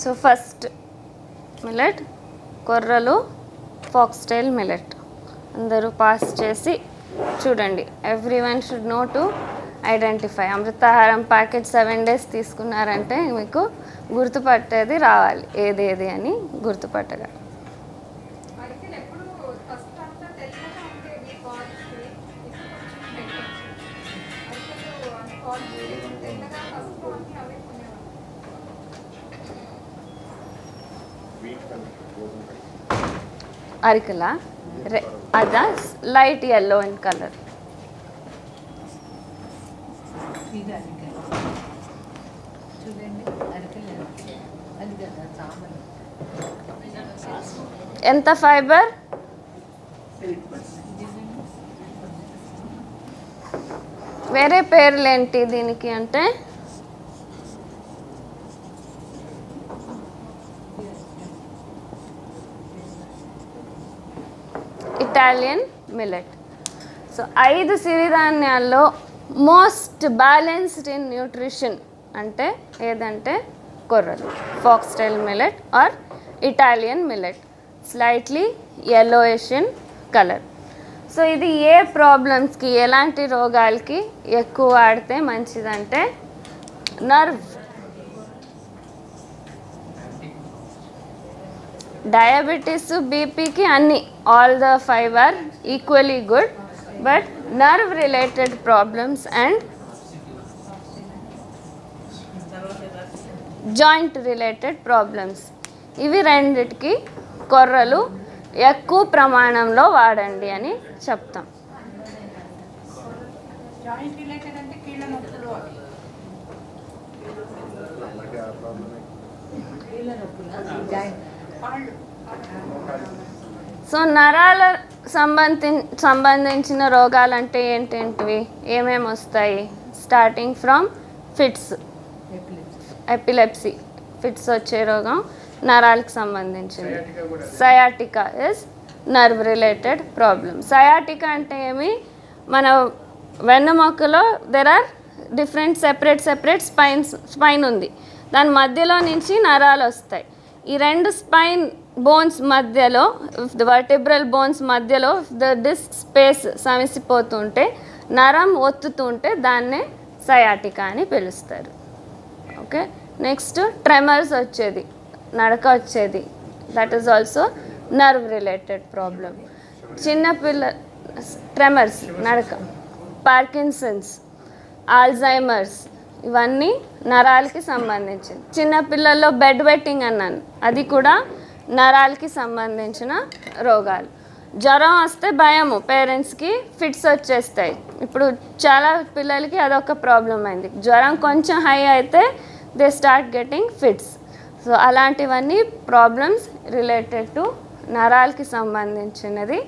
So first millet కొర్రలు foxtail millet అందరూ pass చేసి చూడండి. Everyone should know to identify అమృతాహారం packet seven days తీసుకున్నారంటే మీకు గుర్తుపట్టేది రావాలి. ఏది ఏది అని గుర్తుపట్టగా అరికల? రె అదా? లైట్ ఎల్లో ఇన్ కలర్ ఎంత ఫైబర్ వేరే పేర్లేంటి దీనికి అంటే? ఇటాలియన్ మిల్లెట్ సో ఐదు సిరిధాన్యాల్లో మోస్ట్ బ్యాలెన్స్డ్ ఇన్ న్యూట్రిషన్ అంటే ఏదంటే కొర్రలు. Foxtail millet or Italian millet slightly yellowish colour so ఇది ఏ ప్రాబ్లమ్స్కి ఎలాంటి రోగాలకి ఎక్కువ వాడితే మంచిదంటే నర్వ్ డయాబెటీస్ బీపీకి అన్ని all the five are equally good but nerve related problems and joint related problems ఇవి రెండిటికి కొర్రలు ఎక్కువ ప్రమాణంలో వాడండి అని చెప్తాం. జాయింట్ సో నరాల సంబంధి సంబంధించిన రోగాలు అంటే ఏంటేంటివి? ఏమేమి వస్తాయి? Starting from fits. Epilepsy. Fits వచ్చే రోగం నరాలకు సంబంధించింది. Sciatica is nerve related problem. Sciatica అంటే ఏమి? మన వెన్నెముకలో there are different separate separate spines spine ఉంది. దాని మధ్యలో నుంచి నరాలు వస్తాయి. ఈ రెండు స్పైన్ బోన్స్ మధ్యలో వర్టిబ్రల్ బోన్స్ మధ్యలో ద డిస్క్ స్పేస్ సమసిపోతుంటే నరం ఒత్తుతుంటే దాన్నే సయాటికా అని పిలుస్తారు. ఓకే నెక్స్ట్ ట్రెమర్స్ వచ్చేది నడక వచ్చేది. That is also nerve related problem చిన్నపిల్ల ట్రెమర్స్ నడక. పార్కిన్సన్స్ ఆల్జైమర్స్ ఇవన్నీ నరాలకి సంబంధించింది. చిన్నపిల్లల్లో బెడ్ వెట్టింగ్ అన్నాను. అది కూడా నరాలకి సంబంధించిన రోగాలు. జ్వరం వస్తే భయము పేరెంట్స్కి ఫిట్స్ వచ్చేస్తాయి. ఇప్పుడు చాలా పిల్లలకి అదొక ప్రాబ్లం అయింది. జ్వరం కొంచెం హై అయితే they start getting fits so అలాంటివన్నీ ప్రాబ్లమ్స్ రిలేటెడ్ టు నరాలకి సంబంధించినది.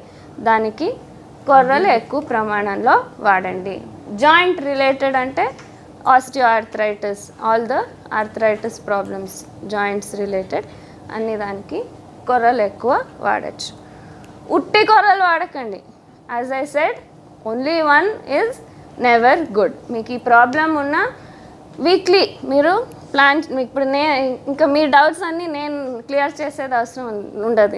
దానికి కొర్రలు ఎక్కువ ప్రమాణంలో వాడండి. జాయింట్ రిలేటెడ్ అంటే osteoarthritis all the arthritis problems joints related అన్ని దానికి కొర్రలు ఎక్కువ వాడచ్చు. ఉట్టి కొర్రలు వాడకండి. As I said only one is never good మీకు ఈ ప్రాబ్లం ఉన్న వీక్లీ మీరు ప్లాన్ ఇప్పుడు నే ఇంకా మీ డౌట్స్ అన్నీ నేను క్లియర్ చేసేది అవసరం ఉండదు.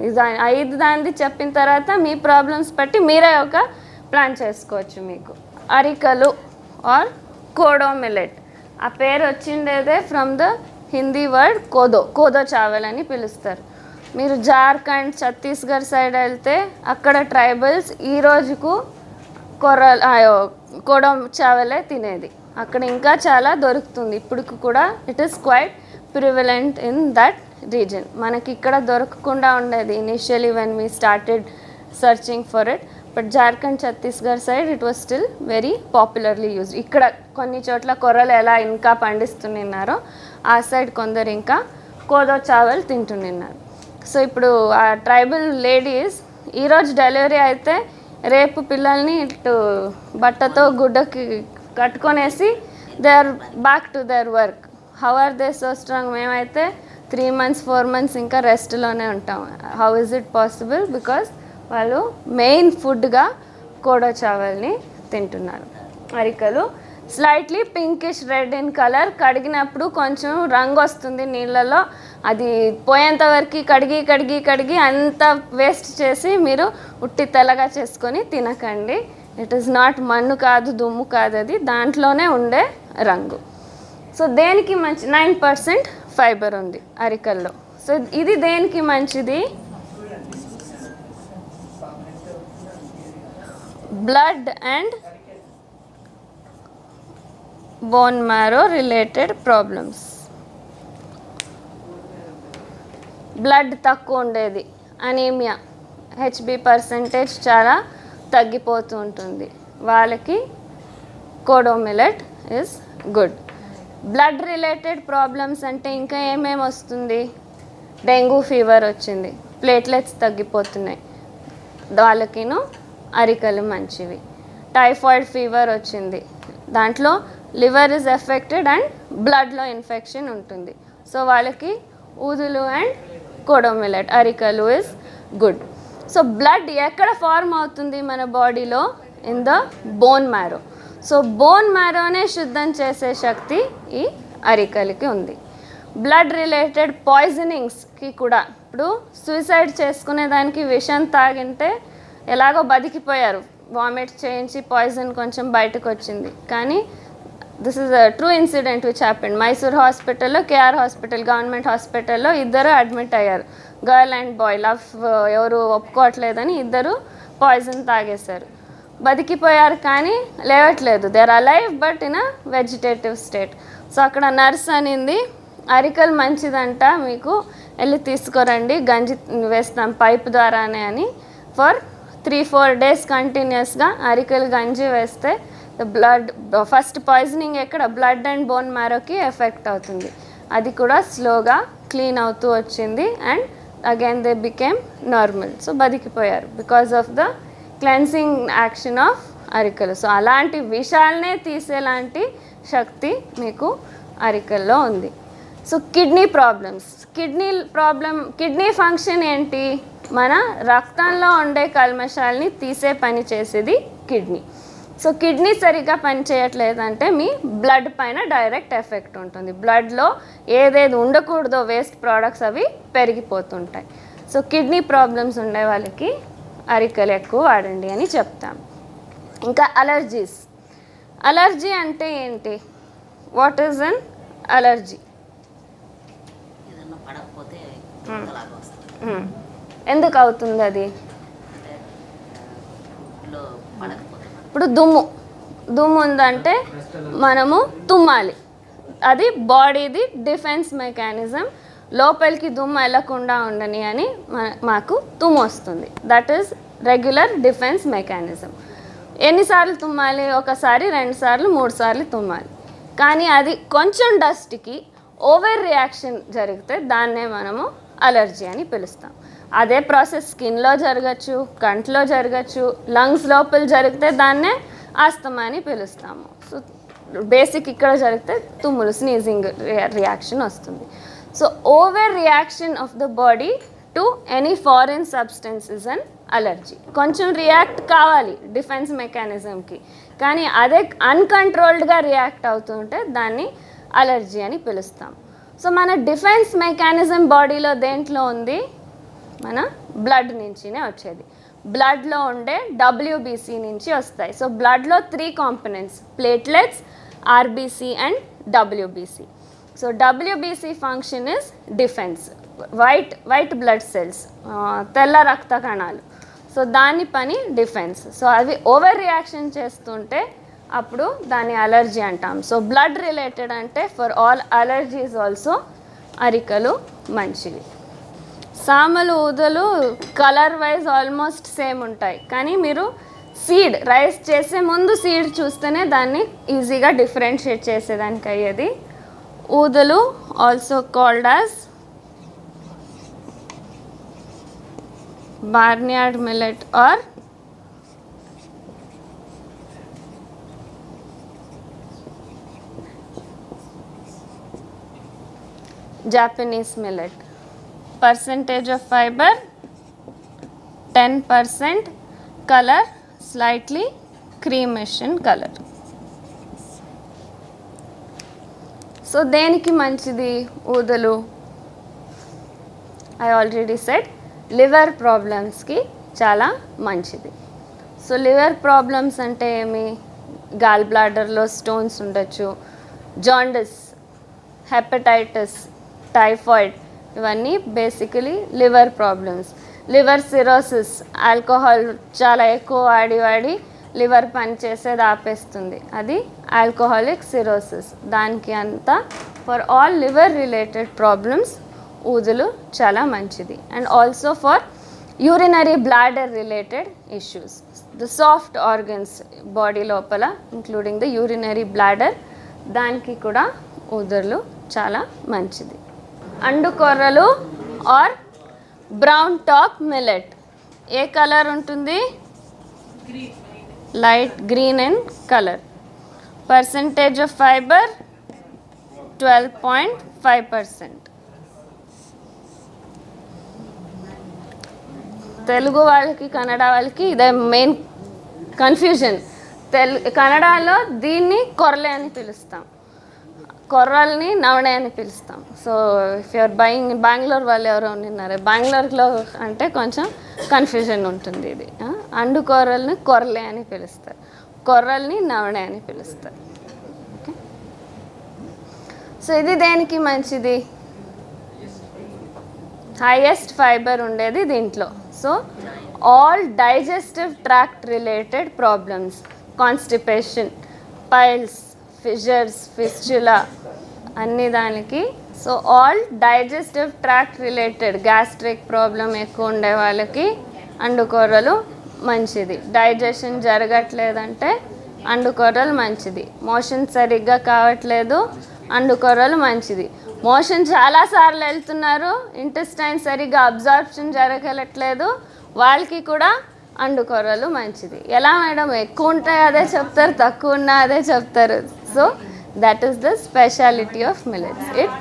ఐదు దానిది చెప్పిన తర్వాత మీ ప్రాబ్లమ్స్ బట్టి మీరే ఒక ప్లాన్ చేసుకోవచ్చు మీకు. అరికలు ఆర్ కోడో మిల్లెట్ ఆ పేరు వచ్చిండేదే from the Hindi word kodo kodo chawal అని పిలుస్తారు. మీరు జార్ఖండ్ ఛత్తీస్గఢ్ సైడ్ వెళ్తే అక్కడ ట్రైబల్స్ ఈ రోజుకు కొర్రలు కోడో చావలే తినేది. అక్కడ ఇంకా చాలా దొరుకుతుంది. ఇప్పటికి కూడా it is quite prevalent in that region మనకి ఇక్కడ దొరకకుండా ఉండేది. Initially when we started searching for it but Jharkhand Chhattisgarh side it was still very popularly use ఇక్కడ కొన్ని చోట్ల కొర్రలు ఎలా ఇంకా పండిస్తున్నారో ఆ సైడ్ కొందరు ఇంకా కోదో చావల్ తింటున్నారు సో ఇప్పుడు ఆ ట్రైబల్ లేడీస్ ఈరోజు డెలివరీ అయితే రేపు పిల్లల్ని ఇటు బట్టతో గుడ్డకి కట్టుకొనేసి they are back to their work. How are they so strong మేమైతే త్రీ మంత్స్ ఫోర్ మంత్స్ ఇంకా రెస్ట్లోనే ఉంటాం. How is it possible because వాళ్ళు మెయిన్ ఫుడ్గా కోడో చావల్ని తింటున్నారు. అరికలు slightly pinkish red in colour కడిగినప్పుడు కొంచెం రంగు వస్తుంది నీళ్ళలో. అది పోయేంత వరకు కడిగి కడిగి కడిగి అంత వేస్ట్ చేసి మీరు ఉట్టి తెల్లగా చేసుకొని తినకండి. ఇట్ ఈస్ నాట్ మన్ను కాదు దుమ్ము కాదు అది. దాంట్లోనే ఉండే రంగు. సో దేనికి మంచి నైన్ పర్సెంట్ ఫైబర్ ఉంది అరికల్లో. సో ఇది దేనికి మంచిది? Blood and bone marrow related problems blood తక్కువ ఉండేది. అనీమియా హెచ్బి పర్సంటేజ్ చాలా తగ్గిపోతూ ఉంటుంది. వాళ్ళకి kodo millet is good blood related problems అంటే ఇంకా ఏమేమి వస్తుంది? డెంగ్యూ ఫీవర్ వచ్చింది. ప్లేట్లెట్స్ తగ్గిపోతున్నాయి. వాళ్ళకిను అరికలు మంచివి. టైఫాయిడ్ ఫీవర్ వచ్చింది. దాంట్లో లివర్ ఇస్ ఎఫెక్టెడ్ అండ్ బ్లడ్లో ఇన్ఫెక్షన్ ఉంటుంది. సో వాళ్ళకి ఊదులు అండ్ కోడోమిలెట్ అరికలు ఇస్ గుడ్. సో బ్లడ్ ఎక్కడ ఫార్మ్ అవుతుంది మన బాడీలో? In the bone marrow. So bone మ్యారోనే శుద్ధం చేసే శక్తి ఈ అరికలకి ఉంది. బ్లడ్ రిలేటెడ్ పాయిజనింగ్స్కి కూడా ఇప్పుడు సూసైడ్ చేసుకునే దానికి విషం తాగింటే ఎలాగో బతికిపోయారు. వామిట్ చేయించి పాయిజన్ కొంచెం బయటకు వచ్చింది. కానీ this is a true incident which happened Mysore హాస్పిటల్లో కేఆర్ హాస్పిటల్ గవర్నమెంట్ హాస్పిటల్లో ఇద్దరు అడ్మిట్ అయ్యారు. గర్ల్ అండ్ బాయ్ లవ్ ఎవరు ఒప్పుకోవట్లేదని ఇద్దరు పాయిజన్ తాగేశారు. బతికిపోయారు కానీ లేవట్లేదు. They're alive but in a vegetative state so అక్కడ నర్స్ అనింది అరికలు మంచిదంట మీకు వెళ్ళి తీసుకురండి గంజి వేస్తాం పైప్ ద్వారానే అని. ఫర్ త్రీ ఫోర్ డేస్ కంటిన్యూస్గా అరికలు గంజి వేస్తే బ్లడ్ ఫస్ట్ పాయిజనింగ్ ఎక్కడ? బ్లడ్ అండ్ బోన్ మ్యారోకి ఎఫెక్ట్ అవుతుంది. అది కూడా స్లోగా క్లీన్ అవుతూ వచ్చింది and again they became normal so బతికిపోయారు because of the cleansing action of అరికలు. సో అలాంటి విషాలనే తీసేలాంటి శక్తి మీకు అరికల్లో ఉంది. So kidney problems kidney problem kidney function ఏంటి? మన రక్తంలో ఉండే కల్మషాలని తీసే పని చేసేది కిడ్నీ. సో కిడ్నీ సరిగ్గా పనిచేయట్లేదంటే మీ బ్లడ్ పైన డైరెక్ట్ ఎఫెక్ట్ ఉంటుంది. బ్లడ్లో ఏదేది ఉండకూడదో వేస్ట్ ప్రోడక్ట్స్ అవి పెరిగిపోతుంటాయి. సో కిడ్నీ ప్రాబ్లమ్స్ ఉండే వాళ్ళకి అరికలు ఎక్కువ వాడండి అని చెప్తాం. ఇంకా అలర్జీస్. అలర్జీ అంటే ఏంటి? What is an allergy? పడకపోతే ఎందుకు అవుతుంది అది? ఇప్పుడు దుమ్ము. దుమ్ము ఉందంటే మనము తుమ్మాలి. అది బాడీది డిఫెన్స్ మెకానిజం. లోపలికి దుమ్ము వెళ్ళకుండా ఉండని అని మాకు తుమ్ము వస్తుంది. That is regular defence mechanism ఎన్నిసార్లు తుమ్మాలి? ఒకసారి రెండు సార్లు మూడు సార్లు తుమ్మాలి. కానీ అది కొంచెం డస్ట్కి ఓవర్ రియాక్షన్ జరిగితే దాన్నే మనము అలర్జీ అని పిలుస్తాం. అదే ప్రాసెస్ స్కిన్లో జరగచ్చు కంట్లో జరగచ్చు లంగ్స్ లోపల జరిగితే దాన్నే ఆస్తమా అని పిలుస్తాము. సో బేసిక్ ఇక్కడ జరిగితే తుమ్ములు స్నీజింగ్ రియాక్షన్ వస్తుంది. So over reaction of the body to any foreign substance is an allergy కొంచెం రియాక్ట్ కావాలి డిఫెన్స్ మెకానిజంకి కానీ అదే అన్కంట్రోల్డ్గా రియాక్ట్ అవుతుంటే దాన్ని అలర్జీ అని పిలుస్తాం సో మన డిఫెన్స్ మెకానిజం బాడీలో దేంట్లో ఉంది? మన బ్లడ్ నుంచినే వచ్చేది. బ్లడ్లో ఉండే డబ్ల్యూబీసీ నుంచి వస్తాయి. సో బ్లడ్లో three components platelets RBC and WBC so WBC function is defence white white blood cells తెల్ల రక్త కణాలు. సో దాని పని డిఫెన్స్ సో అవి ఓవర్ రియాక్షన్ చేస్తుంటే అప్పుడు దాన్ని అలర్జీ అంటాం. సో బ్లడ్ రిలేటెడ్ అంటే ఫర్ ఆల్ అలర్జీస్ ఆల్సో అరికలు మంచివి. సామలు ఊదలు కలర్ వైజ్ ఆల్మోస్ట్ సేమ్ ఉంటాయి కానీ మీరు సీడ్ రైస్ చేసే ముందు సీడ్ చూస్తేనే దాన్ని ఈజీగా డిఫరెన్షియేట్ చేసేదానికి అయ్యేది ఊదలు also called as barnyard millet or Japanese millet. Percentage of fiber 10%, color slightly creamish in color. So దేనికి మంచిది ఊదలు? ఐ ఆల్రెడీ సెట్ లివర్ ప్రాబ్లమ్స్కి చాలా మంచిది. సో లివర్ ప్రాబ్లమ్స్ అంటే ఏమి? గాల్ బ్లాడర్లో స్టోన్స్ ఉండొచ్చు. జాండస్ హెపటైటిస్ టైఫాయిడ్ ఇవన్నీ basically liver problems liver cirrhosis alcohol చాలా ఎక్కువ వాడి వాడి లివర్ పనిచేసేది ఆపేస్తుంది అది ఆల్కహాలిక్ సిరోసిస్ దానికి అంతా for all liver related problems ఊదులు చాలా మంచిది. And also for urinary bladder related issues the soft organs body లోపల ఇంక్లూడింగ్ ద యూరినరీ బ్లాడర్ దానికి కూడా ఊదర్లు చాలా మంచిది. అండుకొర్రలు ఆర్ బ్రౌన్ టాప్ మిల్లెట్. ఏ కలర్ ఉంటుంది? Light green and colour. Percentage of fibre twelve point five percent. Telugu వాళ్ళకి కన్నడ వాళ్ళకి ఇదే మెయిన్ కన్ఫ్యూజన్ తెలు కన్నడలో దీన్ని కొరలే అని పిలుస్తాం. కొర్రల్ని నవణే అని పిలుస్తాం. So if you're buying Bengaluru వాళ్ళు ఎవరో ఉన్నారు బెంగళూరులో అంటే కొంచెం కన్ఫ్యూజన్ ఉంటుంది ఇది. అండు కొర్రల్ని కొర్రలే అని పిలుస్తారు. కొర్రల్ని నవణే అని పిలుస్తారు. ఓకే సో ఇది దేనికి మంచిది? హైయెస్ట్ ఫైబర్ ఉండేది దీంట్లో. So all digestive tract related problems constipation piles fissures fistula అన్ని దానికి. So all digestive tract related gastric problem ఎక్కువ ఉండే వాళ్ళకి అండుకూరలు మంచిది. డైజెషన్ జరగట్లేదంటే అండుకూరలు మంచిది. మోషన్ సరిగ్గా కావట్లేదు అండుకూరలు మంచిది. మోషన్ చాలాసార్లు వెళ్తున్నారు ఇంటెస్టైన్ సరిగ్గా అబ్జార్ప్షన్ జరగట్లేదు వాళ్ళకి కూడా అండుకొర్రలు మంచిది. ఎలా మేడం? ఎక్కువ ఉంటాయి అదే చెప్తారు. తక్కువ ఉన్నా అదే చెప్తారు. So that is the speciality of millets it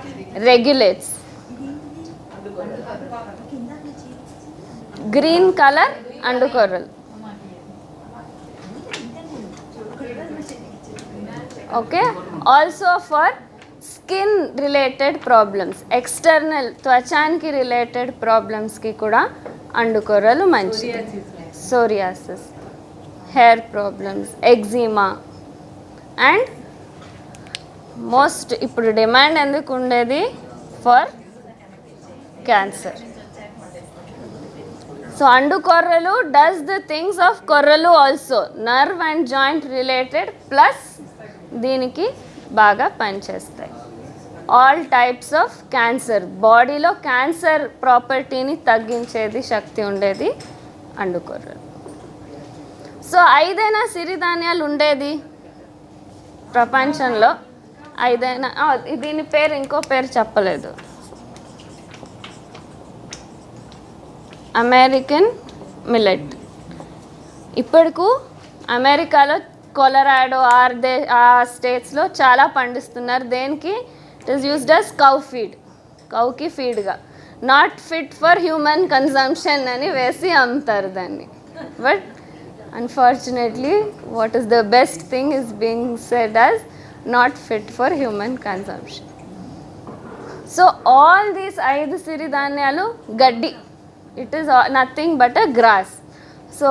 regulates green colour and అండుకొర్రలు okay also for skin related problems external త్వచానికి related ప్రాబ్లమ్స్కి కూడా అండుకొర్రలు మంచిది. Psoriasis hair problems eczema and most ఇప్పుడు డిమాండ్ ఎందుకు ఉండేది? ఫర్ క్యాన్సర్ సో అండు కొర్రలు డస్ ద థింగ్స్ ఆఫ్ కొర్రలు also nerve and joint related plus దీనికి బాగా పనిచేస్తాయి. ఆల్ టైప్స్ ఆఫ్ క్యాన్సర్ బాడీలో క్యాన్సర్ ప్రాపర్టీని తగ్గించేది శక్తి ఉండేది. అండుకొర్రలు సో ఐదైనా సిరిధాన్యాలు ఉండేది? ప్రపంచంలో ఐదైనా దీని పేరు ఇంకో పేరు చెప్పలేదు. American millet. ఇప్పటికు అమెరికాలో కొలరాడో ఆర్ దే ఆ స్టేట్స్లో చాలా పండిస్తున్నారు. దేనికి? It is used as cow feed. కౌకి ఫీడ్గా. Not fit for human consumption అని వేసి అమ్ముతారు దాన్ని. But unfortunately what is the best thing is being said as not fit for human consumption so all these ఐదు సిరిధాన్యాలు గడ్డి. It is nothing but a grass so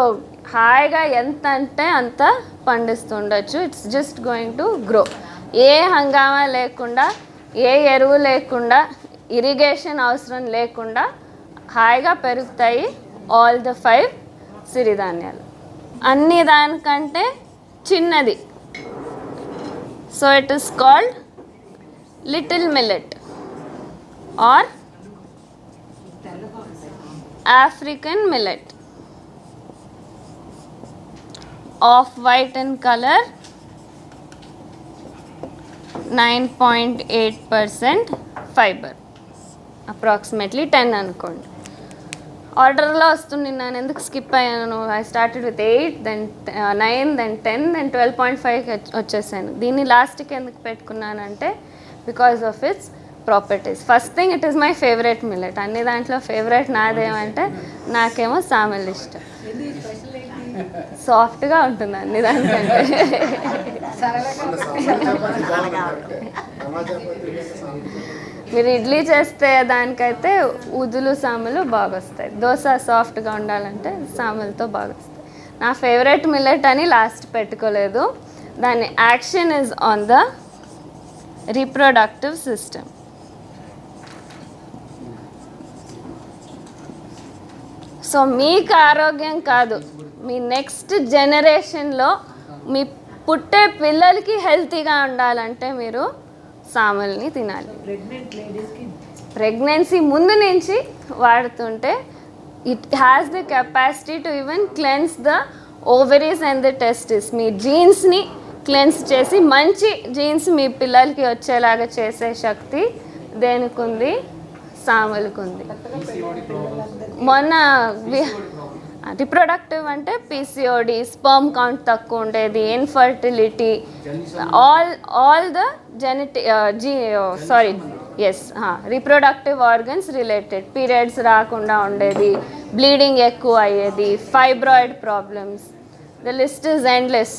హాయిగా ఎంత అంటే అంత పండిస్తుండొచ్చు. It's just going to grow ఏ హంగామా లేకుండా ఏ ఎరువు లేకుండా ఇరిగేషన్ అవసరం లేకుండా హాయిగా పెరుగుతాయి ఆల్ ద ఫైవ్ సిరిధాన్యాలు. అన్ని దానికంటే చిన్నది. So it is called little millet or African millet off white in colour nine point eight percent fibre approximately ten అనుకోండి. ఆర్డర్లో వస్తుంది నేను ఎందుకు స్కిప్ అయ్యాను? I started with eight then nine then ten then twelve point five వచ్చేసాను. దీన్ని లాస్ట్కి ఎందుకు పెట్టుకున్నానంటే because of its properties first thing it is my favourite millet అన్ని దాంట్లో ఫేవరెట్ నాదేమంటే నాకేమో సామెల్ ఇష్టం. సాఫ్ట్గా ఉంటుంది అన్ని దానికంటే. మీరు ఇడ్లీ చేస్తే దానికైతే ఉదులు సాములు బాగా వస్తాయి దోశ సాఫ్ట్గా ఉండాలంటే సాములతో బాగా వస్తాయి నా ఫేవరెట్ మిల్లెట్ అని లాస్ట్ పెట్టుకోలేదు. దాని action is on the reproductive system. So మీకు ఆరోగ్యం కాదు. మీ నెక్స్ట్ జనరేషన్లో మీ పుట్టే పిల్లలకి హెల్తీగా ఉండాలంటే మీరు సామల్ని తినాలి. ప్రెగ్నెన్సీ ముందు నుంచి వాడుతుంటే it has the capacity to even cleanse the ovaries and the testes మీ జీన్స్ని క్లెన్స్ చేసి మంచి జీన్స్ మీ పిల్లలకి వచ్చేలాగా చేసే శక్తి దేనికి ఉంది సామలకు ఉంది మొన్న రిప్రొడక్టివ్ అంటే పీసీఓడి స్పర్మ్ కౌంట్ తక్కువ ఉండేది infertility all all the జెనెటి G sorry yes reproductive organs related periods రాకుండా ఉండేది బ్లీడింగ్ ఎక్కువ అయ్యేది fibroid problems the list is endless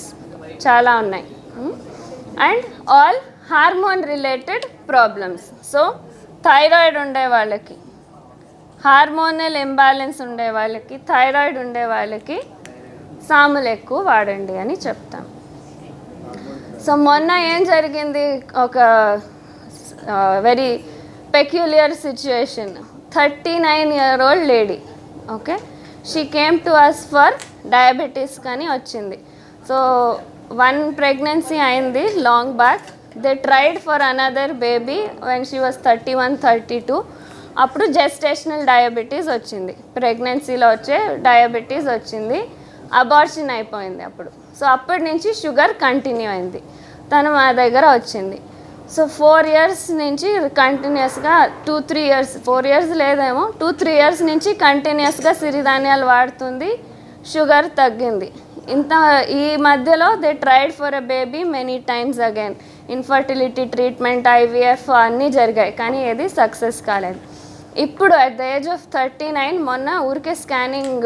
చాలా ఉన్నాయి. And all hormone related problems so thyroid ఉండే వాళ్ళకి హార్మోనల్ ఇంబ్యాలెన్స్ ఉండే వాళ్ళకి థైరాయిడ్ ఉండే వాళ్ళకి సాములు ఎక్కువ వాడండి అని చెప్తాం. సో మొన్న ఏం జరిగింది? ఒక very peculiar situation thirty nine year old lady okay she came to us for diabetes కానీ వచ్చింది. సో వన్ ప్రెగ్నెన్సీ అయింది long back they tried for another baby when she was thirty one thirty two అప్పుడు gestational diabetes వచ్చింది. ప్రెగ్నెన్సీలో వచ్చే diabetes వచ్చింది. Abortion అయిపోయింది అప్పుడు. సో అప్పటి నుంచి షుగర్ కంటిన్యూ అయింది. తను మా దగ్గర వచ్చింది. సో ఫోర్ ఇయర్స్ నుంచి కంటిన్యూస్గా two three years four years లేదేమో టూ త్రీ ఇయర్స్ నుంచి కంటిన్యూస్గా సిరిధాన్యాలు వాడుతుంది. షుగర్ తగ్గింది. ఇంత ఈ మధ్యలో they tried for a baby many times again infertility treatment IVF అన్నీ జరిగాయి. కానీ ఏది సక్సెస్ కాలేదు. ఇప్పుడు at the age of thirty nine మొన్న ఊరికే స్కానింగ్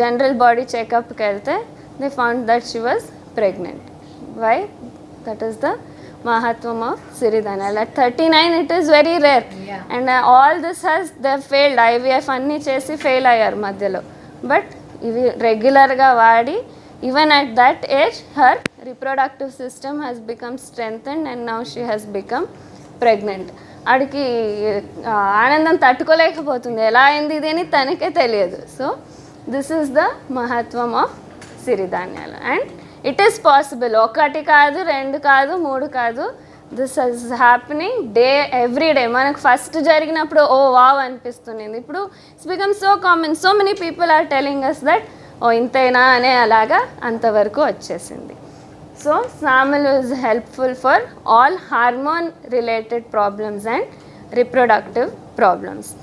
జనరల్ బాడీ చెకప్కి వెళ్తే they found that she was pregnant why that is the మహత్వం of సిరిధాన్యాలు. At thirty nine it is very rare. And all this has the failed IVF అన్నీ చేసి fail అయ్యారు మధ్యలో. But ఇవి రెగ్యులర్గా వాడి even at that age her reproductive system has become strengthened and now she has become pregnant ఆడికి ఆనందం తట్టుకోలేకపోతుంది. ఎలా అయింది ఇది అని తనకే తెలియదు. సో దిస్ ఈస్ ద మహత్వం ఆఫ్ సిరిధాన్యాలు. అండ్ ఇట్ ఈస్ పాసిబుల్ ఒకటి కాదు రెండు కాదు మూడు కాదు. This is happening day every day మనకు ఫస్ట్ జరిగినప్పుడు ఓ వావ్ అనిపిస్తుంది ఇప్పుడు it's become so common so many people are telling us that oh ఇంతేనా? అనే అలాగా అంతవరకు వచ్చేసింది. So, SAML is helpful for all hormone related problems and reproductive problems.